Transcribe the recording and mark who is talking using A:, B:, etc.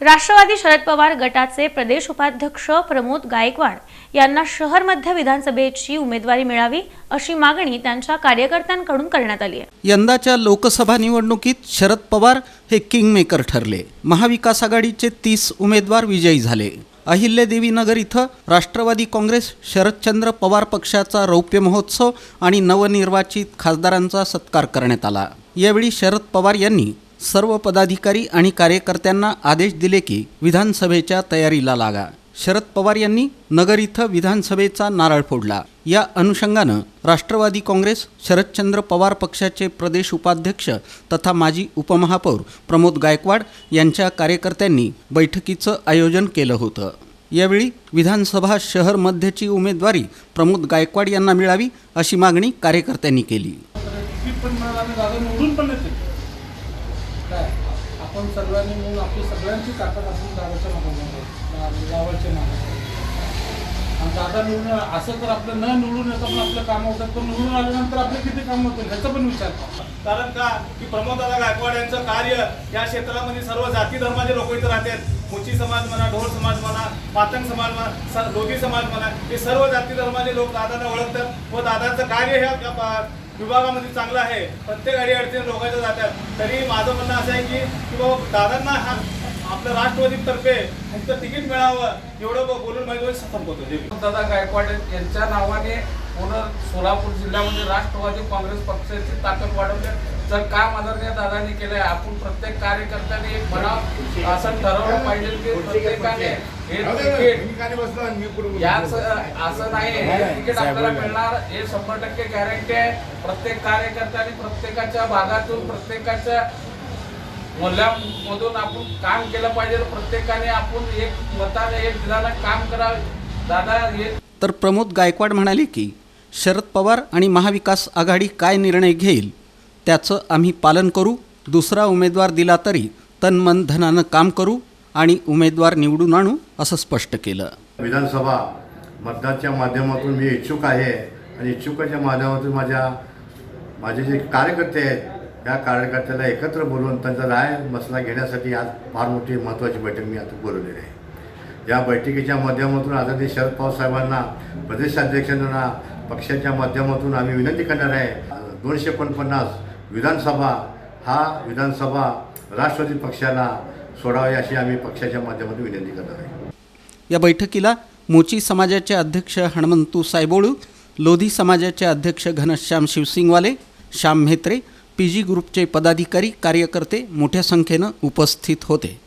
A: राष्ट्रवादी शरद पवार गटाचे प्रदेश उपाध्यक्ष प्रमोद गायकवाड यांना शहर मध्य विधानसभेची उमेदवारी मिळावी अशी मागणी त्यांच्या कार्यकर्त्यांकडून करण्यात आली आहे.
B: यंदाच्या लोकसभा निवडणुकीत शरद पवार हे किंगमेकर ठरले. महाविकास आघाडीचे तीस उमेदवार विजयी झाले. अहिल्यादेवी नगर इथं राष्ट्रवादी काँग्रेस शरदचंद्र पवार पक्षाचा रौप्य महोत्सव आणि नवनिर्वाचित खासदारांचा सत्कार करण्यात आला. यावेळी शरद पवार यांनी सर्व पदाधिकारी आणि कार्यकर्त्यांना आदेश दिले की विधानसभेच्या तयारीला लागा. शरद पवार यांनी नगर इथं विधानसभेचा नारळ फोडला. या अनुषंगानं राष्ट्रवादी काँग्रेस शरदचंद्र पवार पक्षाचे प्रदेश उपाध्यक्ष तथा माजी उपमहापौर प्रमोद गायकवाड यांच्या कार्यकर्त्यांनी बैठकीचं आयोजन केलं होतं. यावेळी विधानसभा शहर मध्यची उमेदवारी प्रमोद गायकवाड यांना मिळावी अशी मागणी कार्यकर्त्यांनी केली.
C: आपण सर्वांनी मिळून आपली सगळ्यांची ताकद आपण दादाच्या मागे गावाच्या मागे आणि दादा निवडून असं तर आपलं न निवडून येतं पण आपलं कामं होतात पण निवडून आल्यानंतर आपले किती कामं होतील ह्याचा पण विचार
D: कारण का? की प्रमोददादा गायकवाड यांचं कार्य या क्षेत्रामध्ये सर्व जाती धर्माचे लोक इथं राहतात. मुची समाज म्हणा ढोर समाज म्हणा पातंग समाज म्हणा लोधी समाज म्हणा हे सर्व जाती धर्माचे लोक दादांना ओळखतात. व दादांचं कार्य हे विभागामध्ये चांगलं आहे. प्रत्येक अडी अडचणी लोकांच्या जातात. तरी माझं म्हणणं असं आहे की की बाबा दादांना हा आपलं राष्ट्रवादीतर्फे फक्त तिकीट मिळावं एवढं बोलून माहिती संपवतो.
E: दादा गायकवाड यांच्या नावाने पूर्ण सोलापूर जिल्ह्यामध्ये राष्ट्रवादी काँग्रेस पक्षाची ताकद वाढवली तर काम आदरणीय दादांनी केलंय आपण प्रत्येक कार्यकर्त्याने एक मनाव असं ठरवलं पाहिजे की प्रत्येकाने हे तिकीट याच असं नाही हे तिकीट आपल्याला मिळणार हे शंभर टक्के गॅरंटी आहे. प्रत्येक कार्यकर्त्याने प्रत्येकाच्या भागातून प्रत्येकाच्या मूल्यामधून आपण काम केलं पाहिजे. प्रत्येकाने आपण एक मताने एक दिलानं काम करावं. दादा हे
B: तर प्रमोद गायकवाड म्हणाले की शरद पवार आणि महाविकास आघाडी काय निर्णय घेईल त्याचं आम्ही पालन करू. दुसरा उमेदवार दिला तरी तन मन धनानं काम करू आणि उमेदवार निवडून आणू असं स्पष्ट केलं.
F: विधानसभा मतदानच्या माध्यमातून मी इच्छुक आहे आणि इच्छुकाच्या माध्यमातून माझ्या माझे जे कार्यकर्ते आहेत त्या कार्यकर्त्याला एकत्र बोलवून त्यांचा राय मसला घेण्यासाठी आज फार मोठी महत्त्वाची बैठक मी आता बोलवलेली आहे. या बैठकीच्या माध्यमातून आदरणीय शरद पवार साहेबांना प्रदेशाध्यक्षांना पक्षाच्या माध्यमातून आम्ही विनंती करणार आहे. दोनशे एकोणपन्नास विधानसभा हा विधानसभा राष्ट्रवादी पक्षाला सोडावी अशी आम्ही पक्षाच्या माध्यमातून विनंती करणार आहे.
B: या बैठकीला मोची समाजाचे अध्यक्ष हणमंतू सायबोळू लोधी समाजाचे अध्यक्ष घनश्याम शिवसिंगवाले श्याम म्हेत्रे पी जी ग्रुपचे पदाधिकारी कार्यकर्ते मोठ्या संख्येनं उपस्थित होते.